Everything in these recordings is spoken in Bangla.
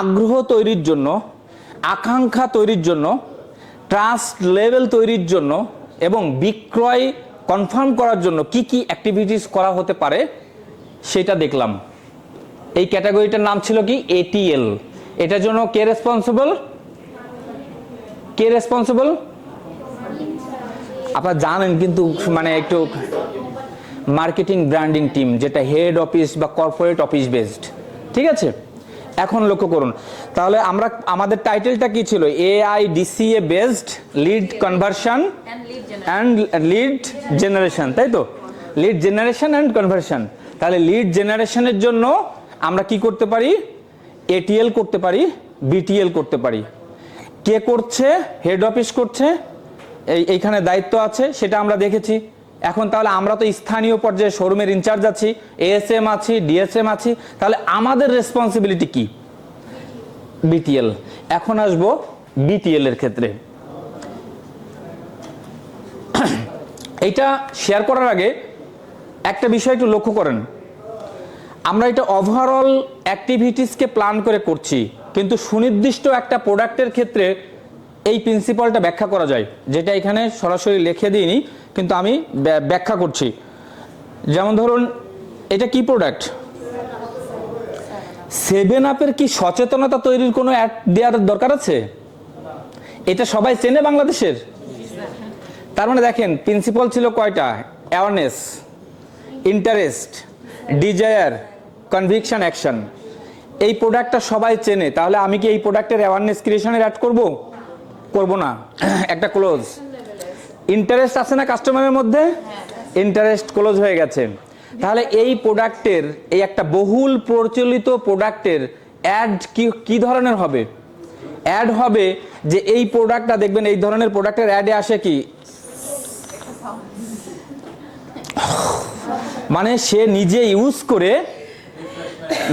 আগ্রহ তৈরির জন্য, আকাঙ্ক্ষা তৈরির জন্য ট্রাস্ট লেভেল তৈরির জন্য এবং বিক্রয় কনফার্ম করার জন্য কি কি অ্যাক্টিভিটিস করা হতে পারে সেটা দেখলাম। এই ক্যাটাগরিটার নাম ছিল কি? এটিএল এটার জন্য কে রেসপন্সিবল কে রেসপন্সিবল আপনারা জানেন কিন্তু মানে একটু মার্কেটিং ব্র্যান্ডিং টিম যেটা হেড অফিস বা কর্পোরেট অফিস বেসড ঠিক আছে? এখন লক্ষ্য করুন। তাহলে আমরা, আমাদের টাইটেলটা কি ছিল? AI DCA based lead conversion. And lead generation তাই তো? লিড জেনারেশন অ্যান্ড কনভার্সন তাহলে লিড জেনারেশনের জন্য আমরা কি করতে পারি? এটিএল করতে পারি বিটিএল করতে পারি। কে করছে? হেড অফিস করছে। এই, এইখানে দায়িত্ব আছে, সেটা আমরা দেখেছি। এখন তাহলে আমরা তো স্থানীয় পর্যায়ে শোরুমের ইনচার্জ আছি এএসএম আছি ডিএসএম আছি। তাহলে আমাদের রেসপন্সিবিলিটি কি? বিটিএল এখন আসব বিটিএল এর ক্ষেত্রে। এইটা শেয়ার করার আগে একটা বিষয় একটু লক্ষ্য করেন। আমরা এটা ওভারঅল অ্যাক্টিভিটিসকে প্ল্যান করে করছি, কিন্তু সুনির্দিষ্ট একটা প্রোডাক্টের ক্ষেত্রে এই প্রিন্সিপালটা ব্যাখ্যা করা যায়, যেটা এখানে সরাসরি লিখে দিইনি, কিন্তু আমি ব্যা- ব্যাখ্যা করছি। যেমন ধরুন, এটা কি প্রোডাক্ট সেভেন আপের কি সচেতনতা তৈরির কোনো অ্যাড দেওয়ার দরকার আছে? এটা সবাই চেনে বাংলাদেশের? তার মানে দেখেন প্রিন্সিপাল ছিল কয়টা? Awareness interest desire conviction action এই প্রোডাক্টটা সবাই চেনে। তাহলে আমি কি এই প্রোডাক্টের অ্যাওয়ারনেস ক্রিয়েশনের অ্যাড করব? করব না। একটা ক্লোজ ইন্টারেস্ট আছে না কাস্টমারের মধ্যে? ইন্টারেস্ট ক্লোজ হয়ে গেছে। তাহলে এই প্রোডাক্টের, এই একটা বহুল প্রচলিত প্রোডাক্টের অ্যাড কি কি ধরনের হবে? অ্যাড হবে যে এই প্রোডাক্টটা দেখবেন, এই ধরনের প্রোডাক্টের অ্যাডে আসে কি? মানে সে নিজে ইউজ করে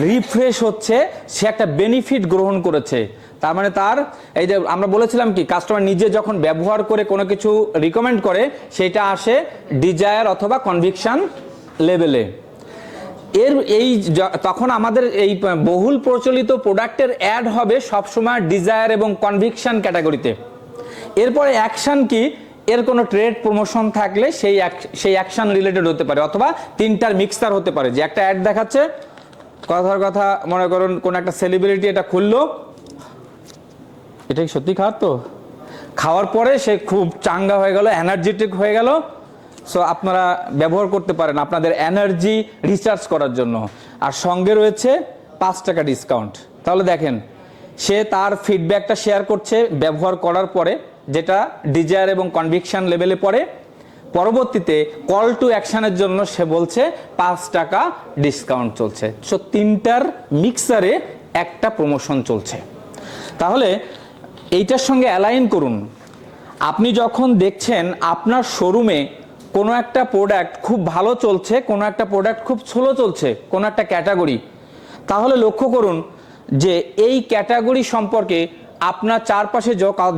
রিফ্রেশ হচ্ছে, সে একটা বেনিফিট গ্রহণ করেছে। তার মানে তার, এই যে আমরা বলেছিলাম কি কাস্টমার নিজে যখন ব্যবহার করে কোনো কিছু রিকমেন্ড করে, সেটা আসে ডিজায়ার অথবা কনভিকশন লেভেলে এর এই তখন আমাদের এই বহুল প্রচলিত প্রোডাক্টের অ্যাড হবে সবসময় ডিজায়ার এবং কনভিকশন ক্যাটাগরিতে এরপরে অ্যাকশন কি? এর কোনো ট্রেড প্রমোশন থাকলে সেই সেই অ্যাকশন রিলেটেড হতে পারে, অথবা তিনটার মিক্সার হতে পারে। যে একটা অ্যাড দেখাচ্ছে, কথার কথা মনে করুন, কোন একটা সেলিব্রিটি এটা খুললো এটা কি সত্যি খাওয়ার তো? খাওয়ার পরে সে খুব চাঙ্গা হয়ে গেল এনার্জেটিক হয়ে গেল সো আপনারা ব্যবহার করতে পারেন আপনাদের এনার্জি রিচার্জ করার জন্য। আর সঙ্গে রয়েছে পাঁচ টাকা ডিসকাউন্ট তাহলে দেখেন, সে তার ফিডব্যাকটা শেয়ার করছে ব্যবহার করার পরে, যেটা ডিজায়ার এবং কনভিকশন লেভেলে পড়ে। পরবর্তীতে কল টু অ্যাকশানের জন্য সে বলছে পাঁচ টাকা ডিসকাউন্ট চলছে। সো তিনটার মিক্সারে একটা প্রমোশন চলছে। তাহলে এইটার সঙ্গে অ্যালাইন করুন। আপনি যখন দেখছেন আপনার শোরুমে কোনো একটা প্রোডাক্ট খুব ভালো চলছে, কোনো একটা প্রোডাক্ট খুব স্লো চলছে, কোনো একটা ক্যাটাগরি তাহলে লক্ষ্য করুন যে এই ক্যাটাগরি সম্পর্কে আপনার চারপাশে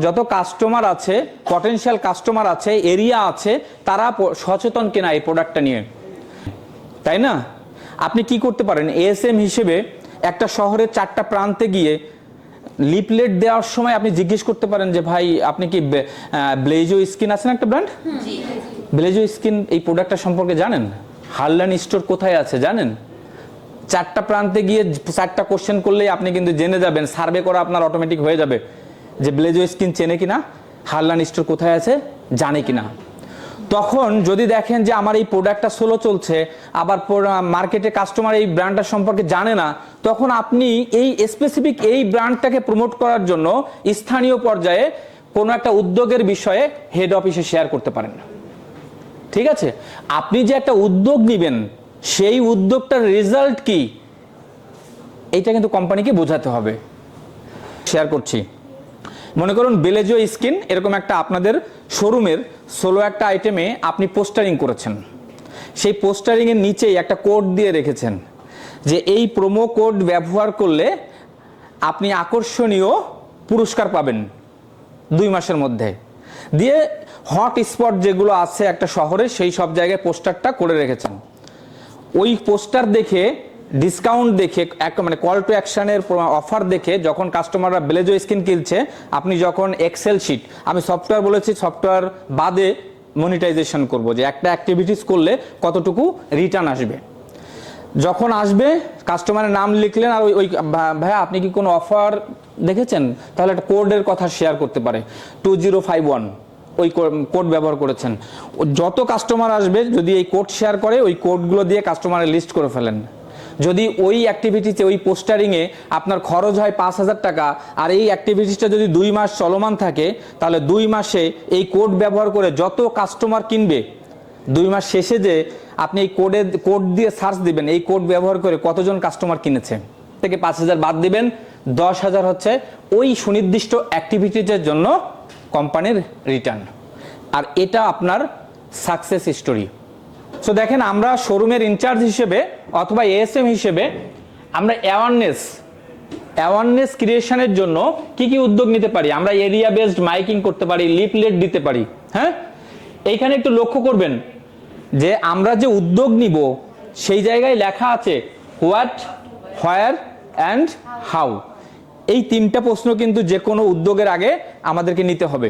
যত কাস্টমার আছে পটেনশিয়াল কাস্টমার আছে এরিয়া আছে, তারা সচেতন কিনা এই প্রোডাক্টটা নিয়ে। তাই না? আপনি কি করতে পারেন? এএসএম হিসেবে একটা শহরের চারটা প্রান্তে গিয়ে লিপলেট দেওয়ার সময় আপনি জিজ্ঞেস করতে পারেন যে, ভাই, আপনি কি ব্লেজো স্কিন আছেন একটা ব্র্যান্ড ব্লেজো স্কিন এই প্রোডাক্টটা সম্পর্কে জানেন? হারলান স্টোর কোথায় আছে জানেন? চারটা প্রান্তে গিয়ে চারটা কোশ্চেন করলেই আপনি কিন্তু জেনে যাবেন সার্ভে করা আপনার অটোমেটিক হয়ে যাবে যে ব্লেজো স্কিন চেনে কিনা, হারলান স্টোর কোথায় আছে, জানে কিনা। তখন যদি দেখেন যে আমার এই প্রোডাক্টটা সোলো চলছে, আবার মার্কেটে কাস্টমার এই ব্র্যান্ডটা সম্পর্কে জানে না, তখন আপনি এই স্পেসিফিক এই ব্র্যান্ডটাকে প্রমোট করার জন্য স্থানীয় পর্যায়ে কোনো একটা উদ্যোগের বিষয়ে হেড অফিসে শেয়ার করতে পারেন। ঠিক আছে? আপনি যে একটা উদ্যোগ নেবেন, সেই উদ্যোগটার রেজাল্ট কি? এইটা কিন্তু কোম্পানিকে বোঝাতে হবে। শেয়ার করছি। মনে করুন বেলেজো স্কিন এরকম একটা আপনাদের শোরুমের সোলো একটা আইটেমে আপনি পোস্টারিং করেছেন। সেই পোস্টারিংয়ের নিচেই একটা কোড দিয়ে রেখেছেন যে এই প্রোমো কোড ব্যবহার করলে আপনি আকর্ষণীয় পুরস্কার পাবেন দুই মাসের মধ্যে। দিয়ে হট স্পট যেগুলো আছে একটা শহরে, সেই সব জায়গায় পোস্টারটা করে রেখেছেন। ওই পোস্টার দেখে ডিসকাউন্ট দেখে, এক মানে কল টু অ্যাকশনের অফার দেখে যখন কাস্টমাররা ব্লেজো স্কিন কিনছে, আপনি যখন এক্সেল শিট আমি সফটওয়্যার বলেছি সফটওয়্যার বাদে মনিটাইজেশন করব যে একটা অ্যাক্টিভিটিস করলে কতটুকু রিটার্ন আসবে। যখন আসবে কাস্টমারের নাম লিখলেন আর ওই ওই ভাইয়া, আপনি কি কোনো অফার দেখেছেন? তাহলে একটা কোডের কথা শেয়ার করতে পারে। টু জিরো ফাইভ ওয়ান ওই কোড ব্যবহার করেছেন। যত কাস্টমার আসবে, যদি এই কোড শেয়ার করে, ওই কোডগুলো দিয়ে কাস্টমারের লিস্ট করে ফেলেন। যদি ওই অ্যাক্টিভিটিতে ওই পোস্টারিংয়ে আপনার খরচ হয় পাঁচ হাজার টাকা, আর এই অ্যাক্টিভিটিসটা যদি দুই মাস চলমান থাকে, তাহলে দুই মাসে এই কোড ব্যবহার করে যত কাস্টমার কিনবে, দুই মাস শেষে যে আপনি এই কোডে কোড দিয়ে সার্চ দিবেন, এই কোড ব্যবহার করে কতজন কাস্টমার কিনেছে। থেকে পাঁচ হাজার বাদ দিবেন, দশ হাজার হচ্ছে ওই সুনির্দিষ্ট অ্যাক্টিভিটিজের জন্য কোম্পানির রিটার্ন আর এটা আপনার সাকসেস স্টোরি সো দেখেন আমরা শোরুমের ইনচার্জ হিসেবে অথবা এএসএম হিসেবে আমরা অ্যাওয়ারনেস অ্যাওয়ারনেস ক্রিয়েশনের জন্য কি কি উদ্যোগ নিতে পারি? আমরা এরিয়া বেসড মাইকিং করতে পারি লিফলেট দিতে পারি হ্যাঁ? এইখানে একটু লক্ষ্য করবেন যে আমরা যে উদ্যোগ নিব, সেই জায়গায় লেখা আছে হোয়াট হোয়ার অ্যান্ড হাউ এই তিনটা প্রশ্ন কিন্তু যে কোনো উদ্যোগের আগে আমাদেরকে নিতে হবে।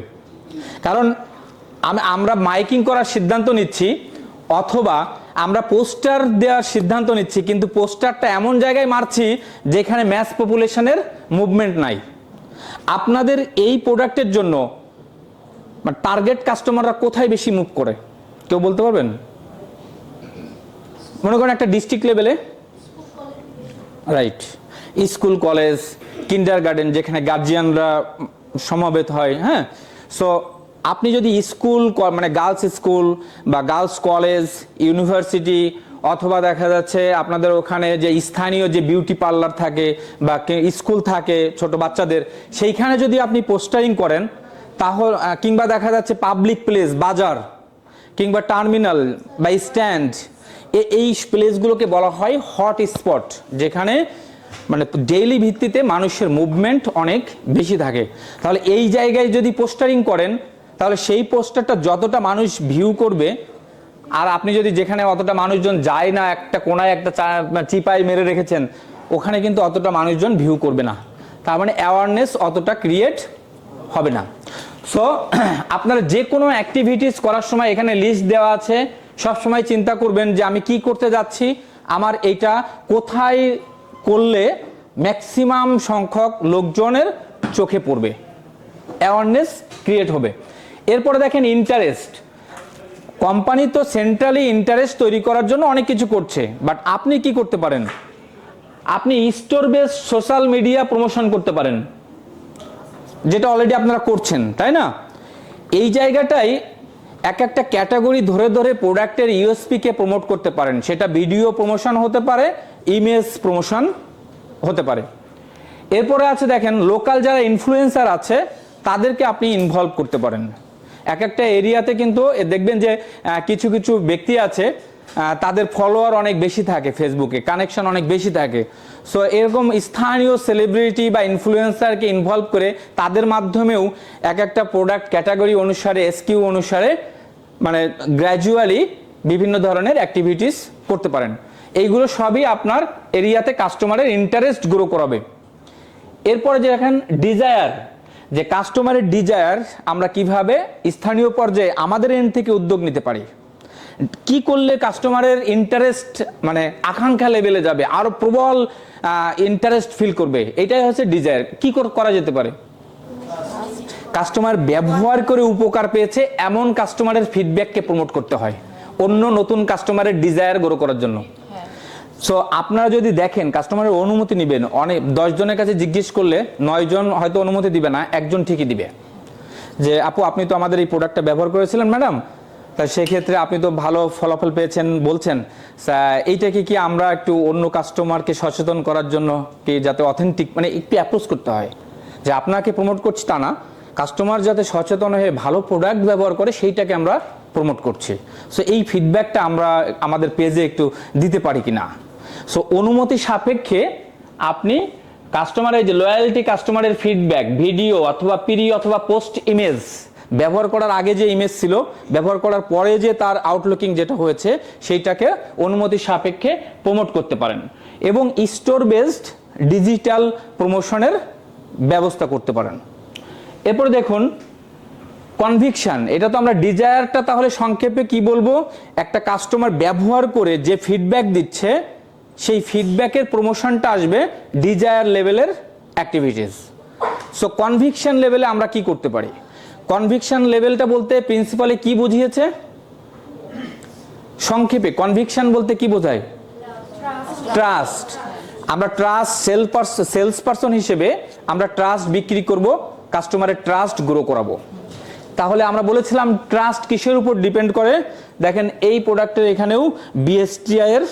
কারণ আমরা মাইকিং করার সিদ্ধান্ত নিচ্ছি অথবা আমরা পোস্টার দেওয়ার সিদ্ধান্ত নিচ্ছি কিন্তু পোস্টারটা এমন জায়গায় মারছি যেখানে ম্যাস পপুলেশনের মুভমেন্ট নাই। আপনাদের এই প্রোডাক্টের জন্য টার্গেট কাস্টমাররা কোথায় বেশি মুভ করে? কেউ বলতে পারবেন? মনে করেন একটা ডিস্ট্রিক্ট লেভেলে right school college kindergarten যেখানে গার্জিয়ানরা সমাবেত হয় হ্যাঁ? সো আপনি যদি স্কুল মানে গার্লস স্কুল বা গার্লস কলেজ ইউনিভার্সিটি অথবা দেখা যাচ্ছে আপনাদের ওখানে যে স্থানীয় যে বিউটি পার্লার থাকে বা স্কুল থাকে ছোট বাচ্চাদের, সেইখানে যদি আপনি পোস্টারিং করেন, তাহলে কিংবা দেখা যাচ্ছে পাবলিক প্লেস বাজার, কিংবা টার্মিনাল বা স্ট্যান্ড এই প্লেসগুলোকে বলা হয় হট স্পট যেখানে মানে ডেইলি ভিত্তিতে মানুষের মুভমেন্ট অনেক বেশি থাকে। তাহলে এই জায়গায় যদি পোস্টারিং করেন, তাহলে সেই পোস্টারটা যতটা মানুষ ভিউ করবে, আর আপনি যদি যেখানে অতটা মানুষজন যায় না, একটা কোনায় একটা চা- চিপাই মেরে রেখেছেন, ওখানে কিন্তু অতটা মানুষজন ভিউ করবে না। তার মানে অ্যাওয়ারনেস অতটা ক্রিয়েট হবে না। সো আপনারা যে কোনো অ্যাক্টিভিটিস করার সময় এখানে লিস্ট দেওয়া আছে। সব সময় চিন্তা করবেন যে আমি কি করতে যাচ্ছি? আমার এইটা কোথায় করলে ম্যাক্সিমাম সংখ্যক লোকজনের চোখে পড়বে। অ্যাওয়ারনেস ক্রিয়েট হবে। এরপরে দেখেন ইন্টারেস্ট কোম্পানি তো সেন্ট্রালি ইন্টারেস্ট তৈরি করার জন্য অনেক কিছু করছে বাট আপনি কি করতে পারেন? আপনি store base social media promotion করতে পারেন, যেটা অলরেডি আপনারা করছেন, তাই না? এই জায়গাটাই এক একটা ক্যাটাগরি ধরে ধরে প্রোডাক্টের ইউএসপিকে প্রমোট করতে পারেন। সেটা ভিডিও প্রমোশন হতে পারে, ইমেজ প্রমোশন হতে পারে। এরপরে আছে দেখেন, লোকাল যারা ইনফ্লুয়েন্সার আছে, তাদেরকে আপনি ইনভলভ করতে পারেন। এক একটা এরিয়াতে কিন্তু দেখবেন যে কিছু কিছু ব্যক্তি আছে তাদের ফলোয়ার অনেক বেশি থাকে ফেসবুকে কানেকশন অনেক বেশি থাকে। সো এরকম স্থানীয় সেলিব্রিটি বা ইনফ্লুয়েন্সারকে ইনভলভ করে তাদের মাধ্যমেও এক একটা প্রোডাক্ট ক্যাটাগরি অনুসারে এসকিউ অনুসারে মানে গ্র্যাজুয়ালি বিভিন্ন ধরনের অ্যাক্টিভিটিস করতে পারেন। এইগুলো সবই আপনার এরিয়াতে কাস্টমারের ইন্টারেস্ট গ্রো করাবে। এরপরে যে দেখেন ডিজায়ার যে কাস্টমারের ডিজায়ার আমরা কীভাবে স্থানীয় পর্যায়ে আমাদের এন্ড থেকে উদ্যোগ নিতে পারি। কি করলে কাস্টমারের ইন্টারেস্ট মানে আকাঙ্ক্ষা লেভেলে যাবে আরও প্রবল ইন্টারেস্ট ফিল করবে এটাই হচ্ছে ডিজায়ার কি করা যেতে পারে? কাস্টমার ব্যবহার করে উপকার পেয়েছে এমন কাস্টমারের ফিডব্যাককে প্রমোট করতে হয় অন্য নতুন কাস্টমারের ডিজায়ার গ্রো করার জন্য। সো আপনারা যদি দেখেন কাস্টমারের অনুমতি নেবেন অনেক দশ জনের কাছে জিজ্ঞেস করলে নয় জন হয়তো অনুমতি দিবে না একজন ঠিকই দিবে। যে আপু আপনি তো আমাদের এই প্রোডাক্টটা ব্যবহার করেছিলেন ম্যাডাম তা সেক্ষেত্রে আপনি তো ভালো ফলাফল পেয়েছেন, বলছেন। এইটাকে কি আমরা একটু অন্য কাস্টমারকে সচেতন করার জন্য কি যাতে অথেন্টিক মানে একটু অ্যাপ্রোচ করতে হয়? যে আপনাকে প্রমোট করছি তা না কাস্টমার যাতে সচেতন হয়ে ভালো প্রোডাক্ট ব্যবহার করে সেইটাকে আমরা প্রমোট করছি। সো এই ফিডব্যাকটা আমরা আমাদের পেজে একটু দিতে পারি কি না? সো অনুমতি সাপেক্ষে আপনি কাস্টমারের যে লয়্যালিটি কাস্টমারের ফিডব্যাক ভিডিও অথবা পিরি অথবা পোস্ট ইমেজ ব্যবহার করার আগে যে ইমেজ ছিল, ব্যবহার করার পরে যে তার আউটলুকিং যেটা হয়েছে, সেইটাকে অনুমতি সাপেক্ষে প্রমোট করতে পারেন এবং স্টোর বেসড ডিজিটাল প্রমোশনের ব্যবস্থা করতে পারেন। এরপর দেখুন কনভিকশন এটা তো আমরা ডিজায়ারটা তাহলে সংক্ষেপে কি বলব? একটা কাস্টমার ব্যবহার করে যে ফিডব্যাক দিচ্ছে, সেই ফিডব্যাকের প্রমোশনটা আসবে ডিজায়ার লেভেলের অ্যাক্টিভিটিস সো কনভিকশন লেভেলে আমরা কি করতে পারি? কনভিকশন লেভেলটা বলতে প্রিন্সিপালি কি বুঝিয়েছে? সংক্ষেপে কনভিকশন বলতে কি বোঝায়? ট্রাস্ট আমরা ট্রাস্ট সেল সেলস পারসন হিসেবে আমরা ট্রাস্ট বিক্রি করব কাস্টমারের ট্রাস্ট গ্রো করাবো। তাহলে আমরা বলেছিলাম ট্রাস্ট কিসের উপর ডিপেন্ড করে? দেখেন এই প্রোডাক্টের এখানেও বিএসটিআই এর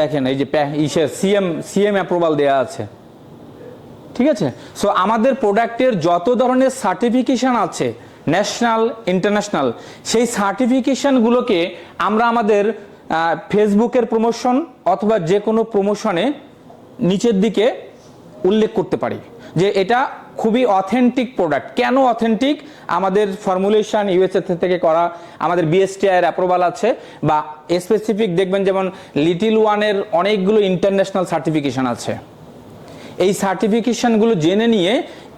দেখেন এই যে সিএম সিএম অ্যাপ্রুভাল দেওয়া আছে। ঠিক আছে? সো আমাদের প্রোডাক্টের যত ধরনের সার্টিফিকেশন আছে ন্যাশনাল ইন্টারন্যাশনাল সেই সার্টিফিকেশনগুলোকে আমরা আমাদের ফেসবুকের প্রমোশন অথবা যে কোনো প্রমোশনে নিচের দিকে উল্লেখ করতে পারি যে এটা খুবই অথেন্টিক প্রোডাক্ট কেন অথেন্টিক আমাদের ফর্মুলেশন ইউএসএ থেকে করা, আমাদের বিএসটিআই এর অ্যাপ্রুভাল আছে বা স্পেসিফিক দেখবেন যেমন লিটিল ওয়ানের অনেকগুলো ইন্টারন্যাশনাল সার্টিফিকেশন আছে। এই সার্টিফিকেশনগুলো জেনে নিয়ে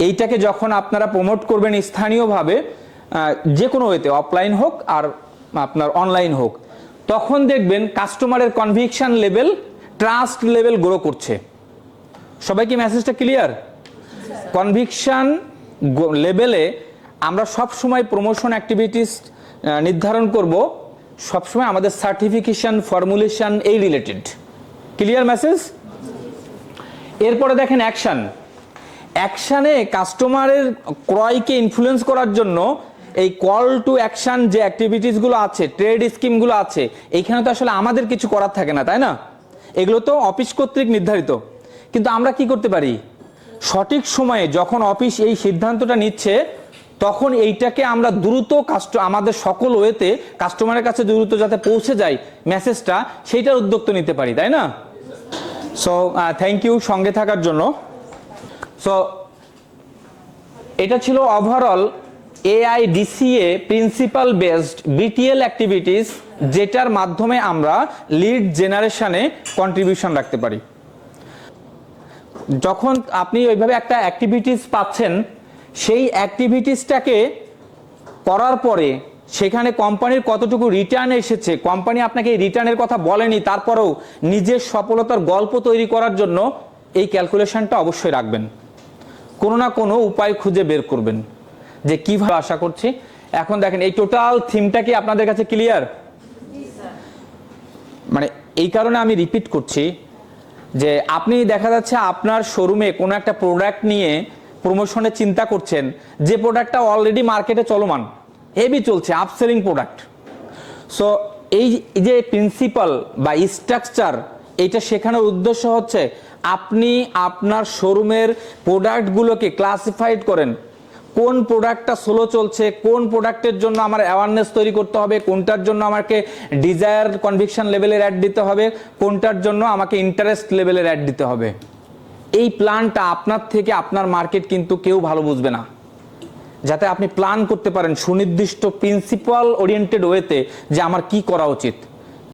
এইটাকে যখন আপনারা প্রমোট করবেন স্থানীয়ভাবে যে কোনো ওয়েতে অফলাইন হোক আর আপনার অনলাইন হোক, তখন দেখবেন কাস্টমারের conviction level trust level grow করছে। সবাই কি মেসেজটা ক্লিয়ার কনভিকশন লেভেলে আমরা সব সময় প্রমোশন অ্যাক্টিভিটিস নির্ধারণ করব, সবসময় আমাদের সার্টিফিকেশন ফর্মুলেশন এই রিলেটেড ক্লিয়ার মেসেজ এরপরে দেখেন অ্যাকশন অ্যাকশানে কাস্টমারের ক্রয়কে ইনফ্লুয়েন্স করার জন্য এই কল টু অ্যাকশন যে অ্যাক্টিভিটিসগুলো আছে ট্রেড স্কিমগুলো আছে, এইখানে তো আসলে আমাদের কিছু করার থাকে না, তাই না? এগুলো তো অফিস কর্তৃক নির্ধারিত। কিন্তু আমরা কি করতে পারি? সঠিক সময়ে যখন অফিস এই সিদ্ধান্তটা নিচ্ছে, তখন এইটাকে আমরা দ্রুত কাস্ট আমাদের সকল ওয়েতে কাস্টমারের কাছে দ্রুত যাতে পৌঁছে যায় মেসেজটা সেইটার উদ্যোগ নিতে পারি, তাই না? সো থ্যাংক ইউ সঙ্গে থাকার জন্য। সো এটা ছিল overall AI DCA principle based BTL activities যেটার মাধ্যমে আমরা লিড জেনারেশনে কন্ট্রিবিউশন রাখতে পারি। যখন আপনি ওইভাবে একটা অ্যাক্টিভিটিস পাচ্ছেন, সেই অ্যাক্টিভিটিসটাকে করার পরে সেখানে কোম্পানির কতটুকু রিটার্ন এসেছে? কোম্পানি আপনাকে এই রিটার্নের কথা বলেনি তারপরেও নিজের সফলতার গল্প তৈরি করার জন্য এই ক্যালকুলেশনটা অবশ্যই রাখবেন। কোনো না কোনো উপায় খুঁজে বের করবেন। যে কীভাবে আশা করছি এখন দেখেন এই টোটাল থিমটা কি আপনাদের কাছে ক্লিয়ার মানে এই কারণে আমি রিপিট করছি যে আপনি দেখা যাচ্ছে আপনার শোরুমে কোনো একটা প্রোডাক্ট নিয়ে প্রমোশনের চিন্তা করছেন যে প্রোডাক্টটা অলরেডি মার্কেটে চলমান। হেভি চলছে আপসেলিং প্রোডাক্ট সো এই যে প্রিন্সিপাল বা স্ট্রাকচার এইটা শেখানোর উদ্দেশ্য হচ্ছে আপনি আপনার শোরুমের প্রোডাক্টগুলোকে ক্লাসিফাইড করেন। কোন প্রোডাক্টটা স্লো চলছে, কোন প্রোডাক্টের জন্য আমার অ্যাওয়ারনেস তৈরি করতে হবে, কোনটার জন্য আমাকে ডিজায়ার কনভিকশন লেভেলের অ্যাড দিতে হবে, কোনটার জন্য আমাকে ইন্টারেস্ট লেভেলের অ্যাড দিতে হবে। এই প্ল্যানটা আপনার থেকে আপনার মার্কেট কিন্তু কেউ ভালো বুঝবে না। যাতে আপনি প্ল্যান করতে পারেন সুনির্দিষ্ট প্রিন্সিপাল ওরিয়েন্টেড ওয়েতে যে আমার কি করা উচিত।